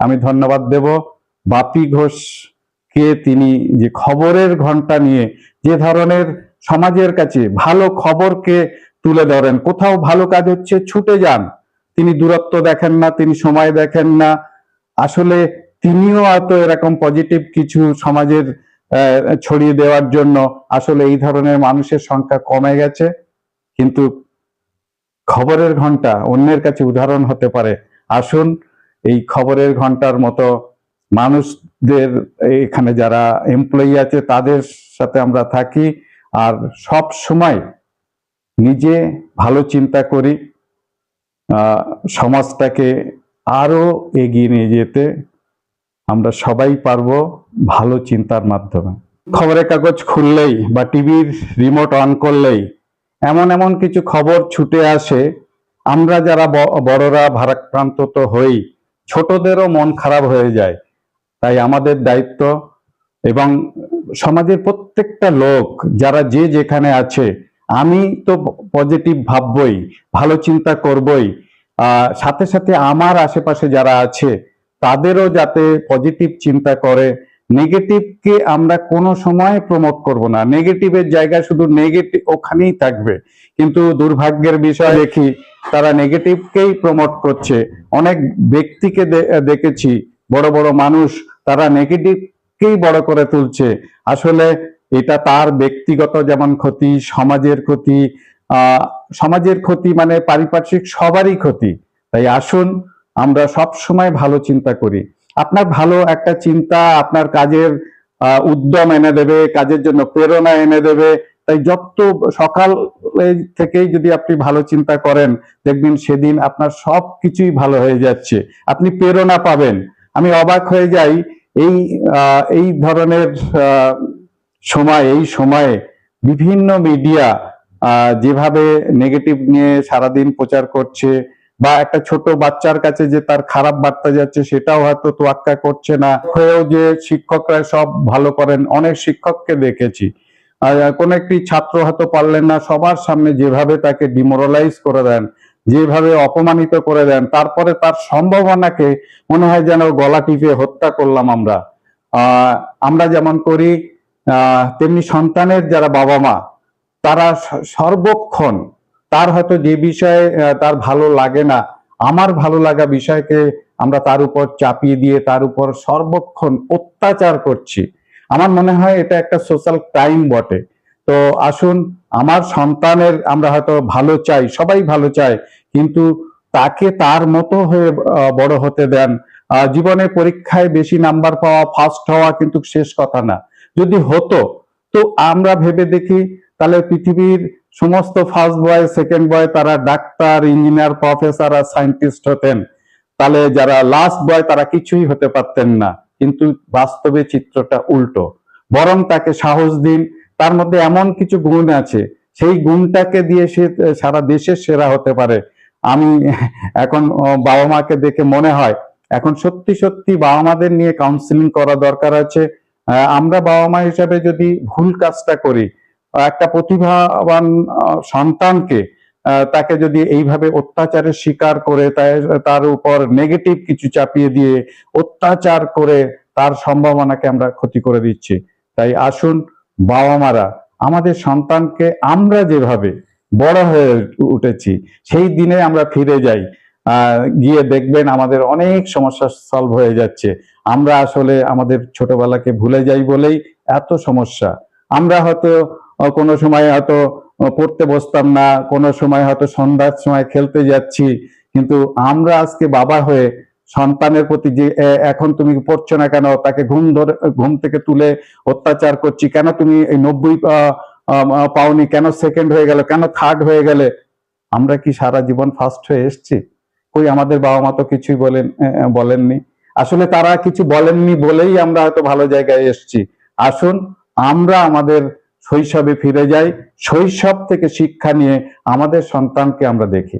আমি ধন্যবাদ দেব। বাপি ঘোষকে তিনি যে খবরের ঘণ্টা নিয়ে যে ধরনের সমাজের কাছে ভালো খবরকে তুলে ধরেন, কোথাও ভালো কাজ হচ্ছে, ছুটে যান। তিনি দূরত্ব দেখেন না, তিনি সময় দেখেন না। আসলে তিনিও হয়তো এরকম পজিটিভ কিছু সমাজের ছড়িয়ে দেওয়ার জন্য আসলে এই ধরনের মানুষের সংখ্যা কমে গেছে। কিন্তু খবরের ঘণ্টা অন্যের কাছে উদাহরণ হতে পারে। আসুন এই খবরের ঘণ্টার মতো মানুষদের এখানে যারা এমপ্লয়ি আছে, তাদের সাথে আমরা থাকি আর সব সময় নিজে ভালো চিন্তা করি। সমাজটাকে আরও এগিয়ে নিয়ে যেতে আমরা সবাই পারব ভালো চিন্তার মাধ্যমে। খবরের কাগজ খুললেই বা টিভির রিমোট অন করলেই এমন এমন কিছু খবর ছুটে আসে। আমরা যারা বড়রা ভারাক্রান্ত তো হই ছোটদেরও মন খারাপ হয়ে যায়। তাই আমাদের দায়িত্ব এবং সমাজের প্রত্যেকটা লোক, যারা যে যেখানে আছে, আমি তো পজিটিভ ভাববই, ভালো চিন্তা করবই। সাথে সাথে আমার আশেপাশে যারা আছে, তাদেরও যাতে পজিটিভ চিন্তা করে। নেগেটিভকে আমরা কোনো সময় প্রমোট করব না। নেগেটিভের জায়গা শুধু নেগেটিভ ওখানেই থাকবে। কিন্তু দুর্ভাগ্যের বিষয় দেখি, তারা নেগেটিভকেই প্রমোট করছে। অনেক ব্যক্তিকে দেখেছি, বড় বড় মানুষ, তারা নেগেটিভকেই বড় করে তুলছে। আসলে এটা তার ব্যক্তিগত যেমন ক্ষতি, সমাজের ক্ষতি সমাজের ক্ষতি মানে পারিপার্শ্বিক সবারই ক্ষতি। তাই আসুন, আমরা সব সময় ভালো চিন্তা করি। আপনার ভালো একটা চিন্তা, আপনার কাজের উদ্যম এনে দেবে, কাজের জন্য প্রেরণা এনে দেবে। তাই যত সকাল থেকেই যদি আপনি ভালো চিন্তা করেন, দেখবেন সেদিন আপনার সব কিছুই ভালো হয়ে যাচ্ছে। আপনি প্রেরণা পাবেন। আমি অবাক হয়ে যাই, এই এই ধরনের সময়, এই সময়ে বিভিন্ন মিডিয়া যেভাবে নেগেটিভ নিয়ে সারাদিন প্রচার করছে বা একটা ছোট বাচ্চার কাছে যে তার খারাপ বার্তা যাচ্ছে সেটাও হয়তো তোয়াক্কা করছে না। হয়েও যে শিক্ষকরা সব ভালো করেন, অনেক শিক্ষককে দেখেছি। কোন একটি ছাত্র হয়তো পারলেন না, সবার সামনে যেভাবে তাকে ডিমোরালাইজ করে দেন, যেভাবে অপমানিত করে দেন, তারপরে তার সম্ভাবনাকে মনে হয় যেন গলা টিপে হত্যা করলাম আমরা। আমরা যেমন করি তেমনি সন্তানের যারা বাবা মা তারা সর্বক্ষণ তার হয়তো যে বিষয়ে তার ভালো লাগে না, আমার ভালো লাগা বিষয়কে আমরা তার উপর চাপিয়ে দিয়ে তার উপর সর্বক্ষণ অত্যাচার করছি। আমার মনে হয় এটা একটা সোশ্যাল ক্রাইম বটে। তো আসুন, আমার সন্তানের আমরা হয়তো ভালো চাই, সবাই ভালো চাই কিন্তু তাকে তার মতো হয়ে বড় হতে দেন। জীবনে পরীক্ষায় বেশি নাম্বার পাওয়া ফার্স্ট হওয়া কিন্তু শেষ কথা না। যদি হতো, তো আমরা ভেবে দেখি, তাহলে পৃথিবীর সমস্ত ফার্স্ট বয় সেকেন্ড বয় তারা ডাক্তার ইঞ্জিনিয়ার প্রফেসর আর সায়েন্টিস্ট হতেন। তাহলে যারা লাস্ট বয় তারা কিছুই হতে পারতেন না। কিন্তু বাস্তবে চিত্রটা উল্টো। বরং তাকে সাহস দিন। তার মধ্যে এমন কিছু গুণ আছে। সেই গুণটাকে দিয়ে সে সারা দেশের সেরা হতে পারে। আমি এখন বাবা মাকে দেখে মনে হয়, এখন সত্যি সত্যি বাবা মাদের নিয়ে কাউন্সিলিং করা দরকার আছে। আমরা বাবা মা হিসাবে যদি ভুল কাজটা করি একটা প্রতিভাবান সন্তানকে তাকে যদি এইভাবে অত্যাচারের শিকার করে তার- উপর নেগেটিভ কিছু চাপিয়ে দিয়ে অত্যাচার করে তার সম্ভাবনাকে আমরা ক্ষতি করে দিচ্ছি। তাই আসুন বাবা মারা, আমাদের সন্তানকে আমরা যেভাবে বড় হয়ে উঠেছি, সেই দিনে আমরা ফিরে যাই। গিয়ে দেখবেন আমাদের অনেক সমস্যা সলভ হয়ে যাচ্ছে। আমরা আসলে আমাদের ছোটবেলাকে ভুলে যাই বলেই এত সমস্যা। আমরা হয়তো কোনো সময় হয়তো পড়তে বসতাম না, কোনো সময় হয়তো সন্ধ্যার সময় খেলতে যাচ্ছি। কিন্তু আমরা আজকে বাবা হয়ে সন্তানের প্রতি যে এখন তুমি পড়ছো না কেন, তাকে ঘুম ধরে, ঘুম থেকে তুলে অত্যাচার করছি, কেন তুমি এই নব্বই পাওনি, কেন সেকেন্ড হয়ে গেল, কেন থার্ড হয়ে গেলে? আমরা কি সারা জীবন ফার্স্ট হয়ে এসেছি? কই আমাদের বাবা মা তো কিছুই বলেন বলেননি। আসলে তারা কিছু বলেননি বলেই আমরা হয়তো ভালো জায়গায় এসেছি। আসুন, আমরা আমাদের শৈশবে ফিরে যাই শৈশব থেকে শিক্ষা নিয়ে আমাদের সন্তানকে আমরা দেখি।